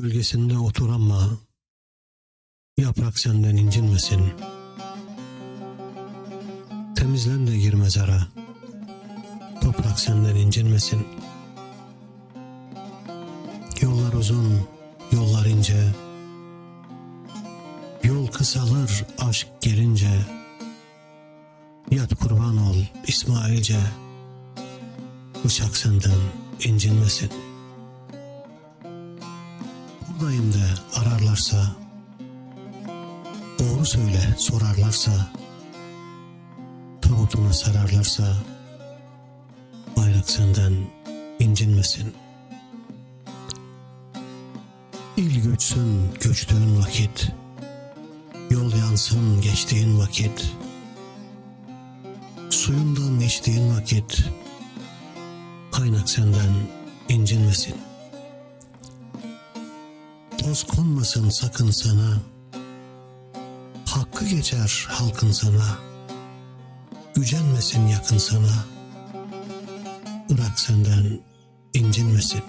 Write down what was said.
Gölgesinde otur ama yaprak senden incinmesin. Temizlen de gir mezara. Toprak senden incinmesin. Yollar uzun, yollar ince. Yol kısalır aşk gelince. Yat kurban ol İsmailce. Bıçak senden incinmesin. Buradayım de ararlarsa. Doğru söyle sorarlarsa. Tabutuna sararlarsa. Bayrak senden incinmesin. İl göçsün göçtüğün vakit. Yol yansın geçtiğin vakit. Suyundan içtiğin vakit. Kaynak senden incinmesin. Toz konmasın sakın sana. Hakkı geçer halkın sana. Gücenmesin yakın sana. Irak senden incinmesin.